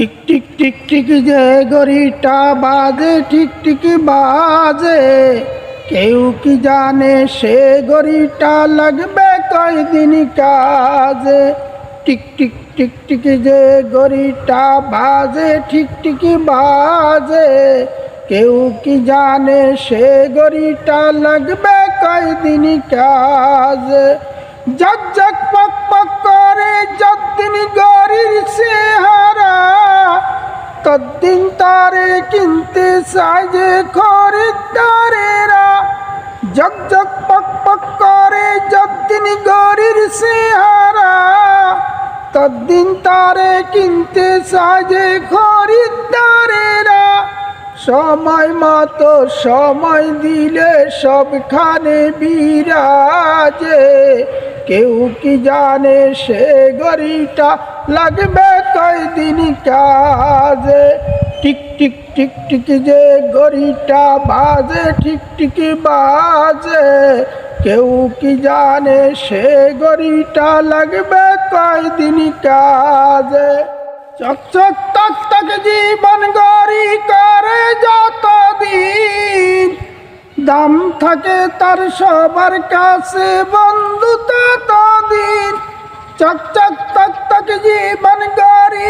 Tick tick tick tick যে গড়িটা বাজে ঠিক ঠিক বাজে। কেউ কি জানে সে গড়িটা লাগবে কয়দিন কাজে? টিক টিক টিক টিক যে গড়িটা বাজে ঠিক ঠিক বাজে। কেউ কি জানে সে গড়িটা লাগবে কয়দিন কাজে? জগ পক পক করে যদ্দিন গরির চেহারা তদ্দিন তারে কিনতে সাজে খরিদ্দারেরা? জগ জগ পক পক করে যদ্দিন গরির চেহারা তদ্দিন তারে কিনতে সাজে খরিদ্দারেরা। সময় মতো সময় দিলে সবখানে বিরাজে। কেউ কি জানে সে গরিটা লাগবে কয়দিন কাজে? টিক টিক টিক যে গড়িটা বাজে ঠিক টিক বাজে। কেউ কি জানে সে গড়িটা লাগবে কয়দিন কাজে? চক চক তক তক জীবন গড়ি করে যতদিন। দাম থাকে তার সবার কাছে বন্ধু ততদিন। চক চক তক তক জীবন গড়ি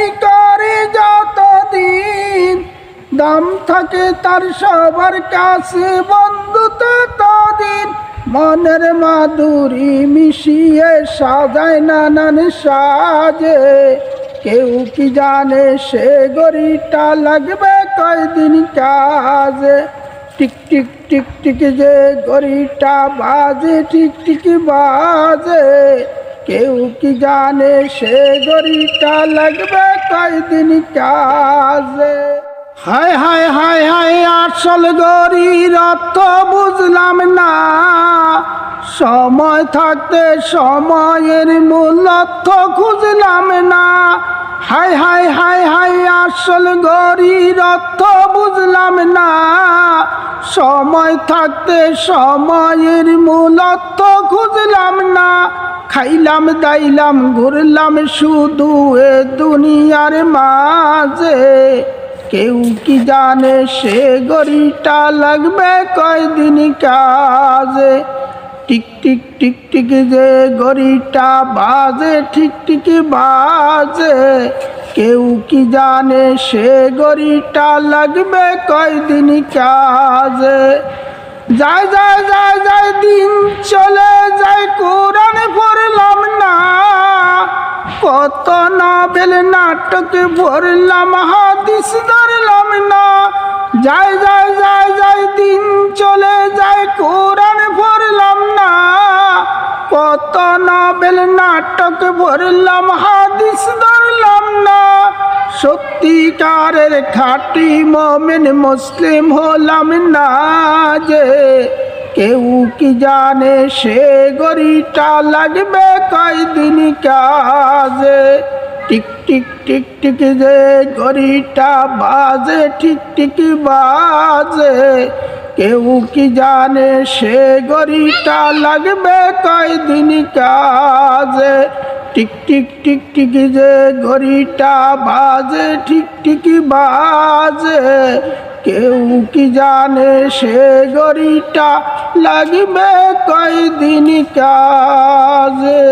দাম থাকে তার সবার কাছে। বন্ধু ততদিন মনের মাধুরী মিশিয়ে সাজায় নানান সাজে। কেউ কি জানে সে গড়িটা লাগবে কয়দিন কাজে? টিক টিক টিক টিক যে গড়িটা বাজে ঠিক ঠিক বাজে। কেউ কি জানে সে গড়িটা লাগবে কয়দিন কাজে? হায় হায় হায় হায় আসল গরির অর্থ বুঝলাম না। সময় থাকতে সময়ের মূল অর্থ খুঁজলাম না। হায় হায় হায় হায় আসল গরির অর্থ বুঝলাম না। সময় থাকতে সময়ের মূল অর্থ খুঁজলাম না। খাইলাম, দাইলাম, ঘুরলাম শুধু এ দুনিয়ার মাঝে। কেউ কি জানে সে গড়িটা লাগবে কয়দিন কাজে? টিক টিক টিক টিক যে গড়িটা বাজে, ঠিক ঠিক বাজে। কেউ কি জানে সে গড়িটা লাগবে কয়দিন কাজে? যায় যায় যায় যায়, দিন চলে যায় কোরআন কত নবেল নাটক ভরলাম, হাদিস ধরলাম না। যায় যায় যায় যাই, দিন চলে যায়, কোরআন ভরলাম না। কত নবেল নাটক ভরলাম, হাদিস ধরলাম না। সত্যিকারের খাঁটি মমিন মুসলিম হলাম না যে কেউ কি জানে সে গড়িটা লাগবে কয়দিন কাজে? টিক টিক টিক টিক যে গড়িটা বাজে ঠিক ঠিক বাজে। কেউ কি জানে সে গড়িটা লাগবে কয়দিন কাজে? টিক টিক টিক টিক যে ঘড়িটা বাজে ঠিক ঠিক বাজে। কেউ কি জানে সে গড়িটা লাগবে কয়দিন কাজে?